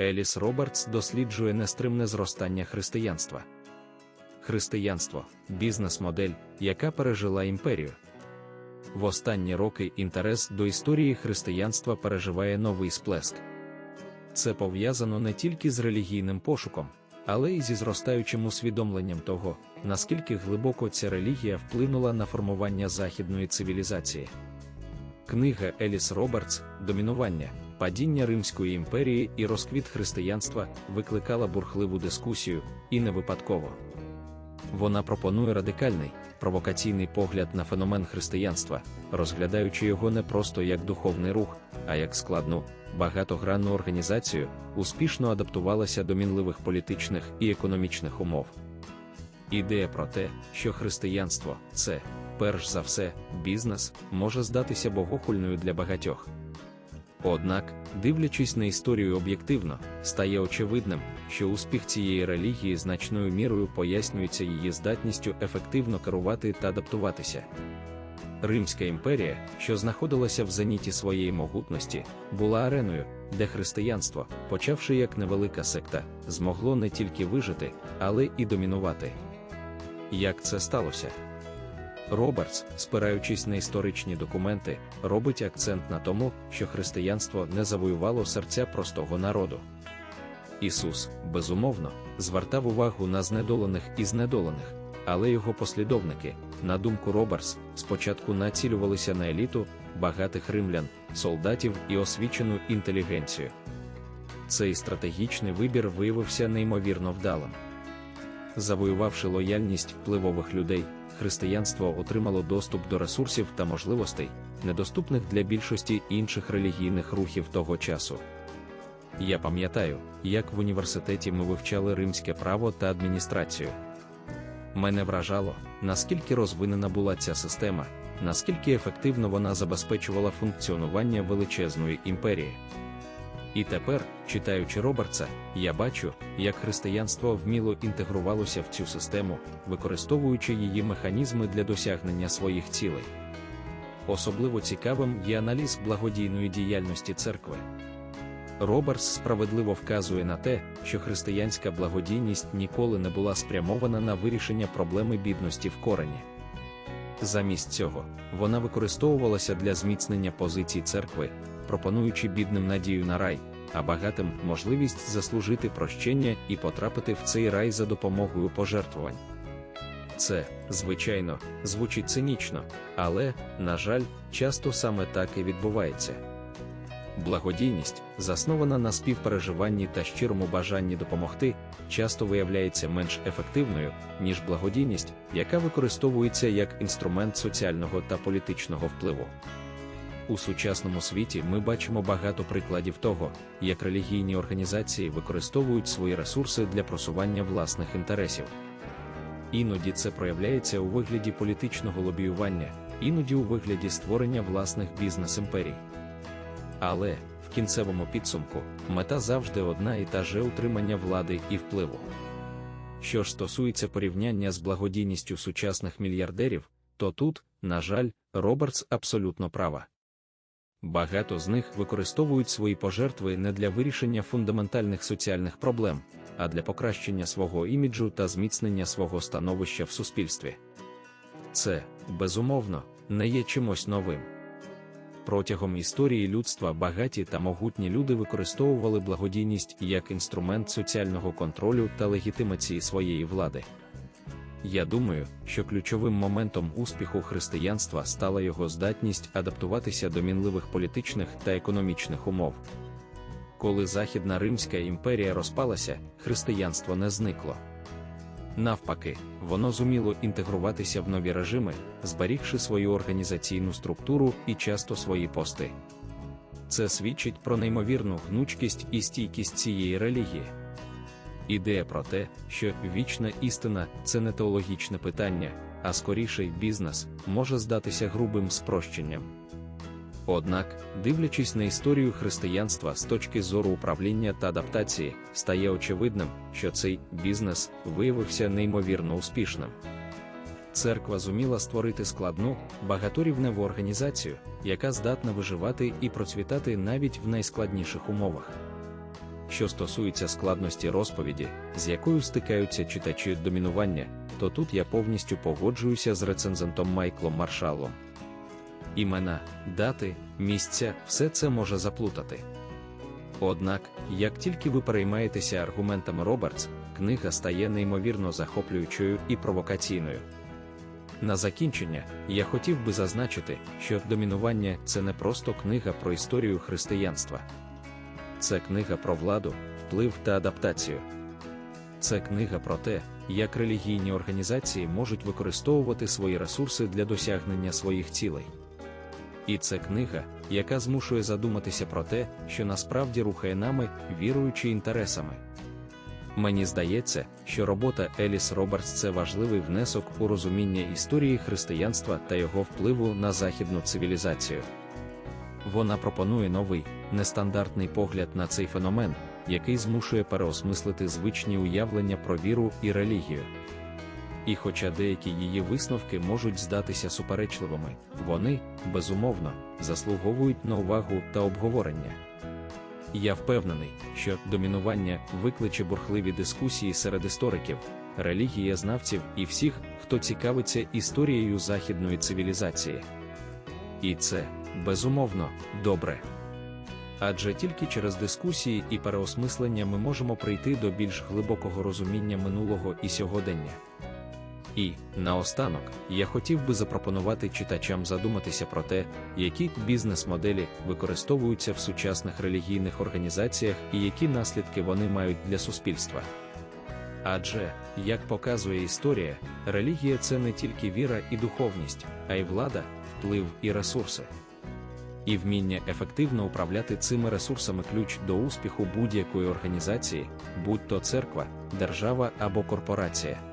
Еліс Робертс досліджує нестримне зростання християнства. Християнство бізнес-модель, яка пережила імперію. В останні роки інтерес до історії християнства переживає новий сплеск. Це пов'язано не тільки з релігійним пошуком, але й зі зростаючим усвідомленням того, наскільки глибоко ця релігія вплинула на формування західної цивілізації. Книга Еліс Робертс Домінування, падіння Римської імперії і розквіт християнства викликала бурхливу дискусію, і не випадково. Вона пропонує радикальний, провокаційний погляд на феномен християнства, розглядаючи його не просто як духовний рух, а як складну, багатогранну організацію, успішно адаптувалася до мінливих політичних і економічних умов. Ідея про те, що християнство це, перш за все, бізнес, може здатися богохульною для багатьох. Однак, дивлячись на історію об'єктивно, стає очевидним, що успіх цієї релігії значною мірою пояснюється її здатністю ефективно керувати та адаптуватися. Римська імперія, що знаходилася в зеніті своєї могутності, була ареною, де християнство, почавши як невелика секта, змогло не тільки вижити, але і домінувати. Як це сталося? Робертс, спираючись на історичні документи, робить акцент на тому, що християнство не завоювало серця простого народу. Ісус, безумовно, звертав увагу на знедолених і знедолених, але його послідовники, на думку Роберс, спочатку націлювалися на еліту, багатих римлян, солдатів і освічену інтелігенцію. Цей стратегічний вибір виявився неймовірно вдалим. Завоювавши лояльність впливових людей, християнство отримало доступ до ресурсів та можливостей, недоступних для більшості інших релігійних рухів того часу. Я пам'ятаю, як в університеті ми вивчали римське право та адміністрацію. Мене вражало, наскільки розвинена була ця система, наскільки ефективно вона забезпечувала функціонування величезної імперії. І тепер, читаючи Робертса, я бачу, як християнство вміло інтегрувалося в цю систему, використовуючи її механізми для досягнення своїх цілей. Особливо цікавим є аналіз благодійної діяльності церкви. Роберс справедливо вказує на те, що християнська благодійність ніколи не була спрямована на вирішення проблеми бідності в корені. Замість цього, вона використовувалася для зміцнення позицій церкви, пропонуючи бідним надію на рай, а багатим можливість заслужити прощення і потрапити в цей рай за допомогою пожертвувань. Це, звичайно, звучить цинічно, але, на жаль, часто саме так і відбувається. Благодійність, заснована на співпереживанні та щирому бажанні допомогти, часто виявляється менш ефективною, ніж благодійність, яка використовується як інструмент соціального та політичного впливу. У сучасному світі ми бачимо багато прикладів того, як релігійні організації використовують свої ресурси для просування власних інтересів. Іноді це проявляється у вигляді політичного лобіювання, іноді у вигляді створення власних бізнес-імперій. Але, в кінцевому підсумку, мета завжди одна і та же утримання влади і впливу. Що ж стосується порівняння з благодійністю сучасних мільярдерів, то тут, на жаль, Робертс абсолютно права. Багато з них використовують свої пожертви не для вирішення фундаментальних соціальних проблем, а для покращення свого іміджу та зміцнення свого становища в суспільстві. Це, безумовно, не є чимось новим. Протягом історії людства багаті та могутні люди використовували благодійність як інструмент соціального контролю та легітимації своєї влади. Я думаю, що ключовим моментом успіху християнства стала його здатність адаптуватися до мінливих політичних та економічних умов. Коли Західна Римська імперія розпалася, християнство не зникло. Навпаки, воно зуміло інтегруватися в нові режими, зберігши свою організаційну структуру і часто свої пости. Це свідчить про неймовірну гнучкість і стійкість цієї релігії. Ідея про те, що вічна істина це не теологічне питання, а скоріше бізнес, може здатися грубим спрощенням. Однак, дивлячись на історію християнства з точки зору управління та адаптації, стає очевидним, що цей бізнес виявився неймовірно успішним. Церква зуміла створити складну, багаторівневу організацію, яка здатна виживати і процвітати навіть в найскладніших умовах. що стосується складності розповіді, з якою стикаються читачі домінування, то тут я повністю погоджуюся з рецензентом Майклом Маршалом. Імена, дати, місця все це може заплутати. Однак, як тільки ви переймаєтеся аргументами Робертс, книга стає неймовірно захоплюючою і провокаційною. На закінчення, я хотів би зазначити, що домінування це не просто книга про історію християнства. Це книга про владу, вплив та адаптацію. Це книга про те, як релігійні організації можуть використовувати свої ресурси для досягнення своїх цілей. І це книга, яка змушує задуматися про те, що насправді рухає нами, віруючи інтересами. Мені здається, що робота Еліс Робертс це важливий внесок у розуміння історії християнства та його впливу на західну цивілізацію. Вона пропонує новий, нестандартний погляд на цей феномен, який змушує переосмислити звичні уявлення про віру і релігію. І хоча деякі її висновки можуть здатися суперечливими, вони, безумовно, заслуговують на увагу та обговорення. Я впевнений, що домінування викличе бурхливі дискусії серед істориків, релігієзнавців і всіх, хто цікавиться історією західної цивілізації. І це, безумовно, добре. Адже тільки через дискусії і переосмислення ми можемо прийти до більш глибокого розуміння минулого і сьогодення. І, наостанок, я хотів би запропонувати читачам задуматися про те, які бізнес-моделі використовуються в сучасних релігійних організаціях і які наслідки вони мають для суспільства. Адже, як показує історія, релігія це не тільки віра і духовність, а й влада, вплив і ресурси. І вміння ефективно управляти цими ресурсами ключ до успіху будь-якої організації, будь то церква, держава або корпорація.